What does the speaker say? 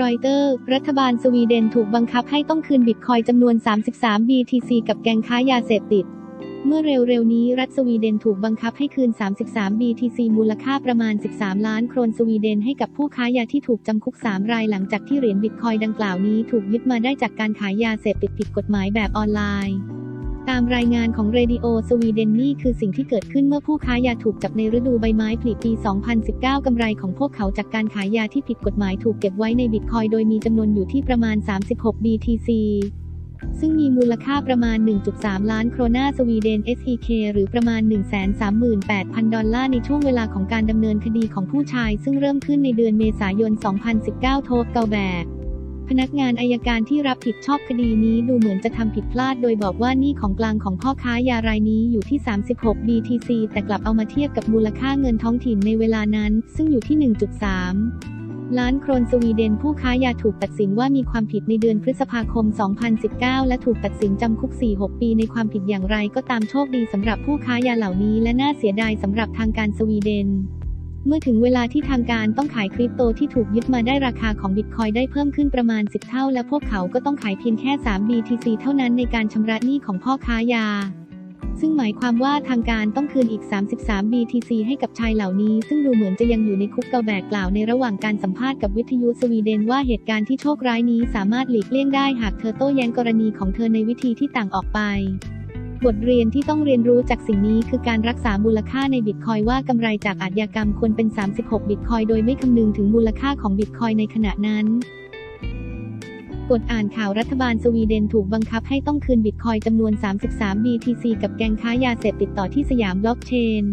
รอยเตอร์ รัฐบาลสวีเดนถูกบังคับให้ต้องคืนบิตคอยจำนวน 33 BTC กับแก๊งค้ายาเสพติด เมื่อเร็วๆนี้รัฐสวีเดนถูกบังคับให้คืน 33 BTC มูลค่าประมาณ 13 ล้านโครนสวีเดนให้กับผู้ค้ายาที่ถูกจำคุก 3 รายหลังจากที่เหรียญบิตคอยดังกล่าวนี้ถูกยึดมาได้จากการขายยาเสพติดผิดกฎหมายแบบออนไลน์ ตามรายงานของเรดิโอสวีเดนนี่คือสิ่งที่เกิดขึ้นเมื่อผู้ค้ายาถูกจับในฤดูใบไม้ผลิปี 2019 กำไรของพวกเขาจากการขายยาที่ผิดกฎหมายถูกเก็บไว้ในบิตคอยโดยมีจำนวนอยู่ที่ประมาณ 36 BTC ซึ่งมีมูลค่าประมาณ 1.3 ล้านโครนาสวีเดน SEK หรือประมาณ 138,000 ดอลลาร์ในช่วงเวลาของการดำเนินคดีของผู้ชาย ซึ่งเริ่มขึ้นในเดือนเมษายน 2019 โทษเกาแบก พนักงานอายการที่รับผิดชอบคดีนี้ดูเหมือนจะทำผิดพลาด โดยบอกว่านี้ของกลางของพ่อค้ายารายนี้อยู่ที่ 36 BTC แต่กลับเอามาเทียบกับมูลค่าเงินท้องถิ่นในเวลานั้น ซึ่งอยู่ที่ 1.3ล้านโครนสวีเดนผู้ค้ายาถูกตัดสินว่ามีความผิดในเดือนพฤษภาคม 2019 และถูกตัดสินจำคุก 4-6 ปีในความผิดอย่างไรก็ตามโชคดีสำหรับผู้ค้ายาเหล่านี้และน่าเสียดายสำหรับทางการสวีเดน เมื่อถึงเวลาที่ทางการต้องขายคริปโตที่ถูกยึดมาได้ราคาของบิตคอยได้เพิ่มขึ้นประมาณ 10 เท่า และพวกเขาก็ต้องขายเพียงแค่ 3 BTC เท่านั้นในการชำระหนี้ของพ่อค้ายา ซึ่งหมายความว่าทางการต้องคืนอีก 33 BTC ให้กับชายเหล่านี้ ซึ่งดูเหมือนจะยังอยู่ในคุกเกาแบกกล่าวในระหว่างการสัมภาษณ์กับวิทยุสวีเดนว่าเหตุการณ์ที่โชคร้ายนี้สามารถหลีกเลี่ยงได้หากเธอโต้แย้งกรณีของเธอในวิธีที่ต่างออกไป บทเรียนที่ต้องเรียนรู้จากสิ่งนี้คือการรักษามูลค่าในบิตคอยว่ากำไรจากอาชญากรรมควรเป็น 36 บิตคอยโดยไม่คำนึงถึงมูลค่าของบิตคอยในขณะนั้นกดอ่านข่าวรัฐบาลสวีเดนถูกบังคับให้ต้องคืนบิตคอยจำนวน 33 BTC กับแก๊งค้ายาเสพติดต่อที่สยามบล็อกเชน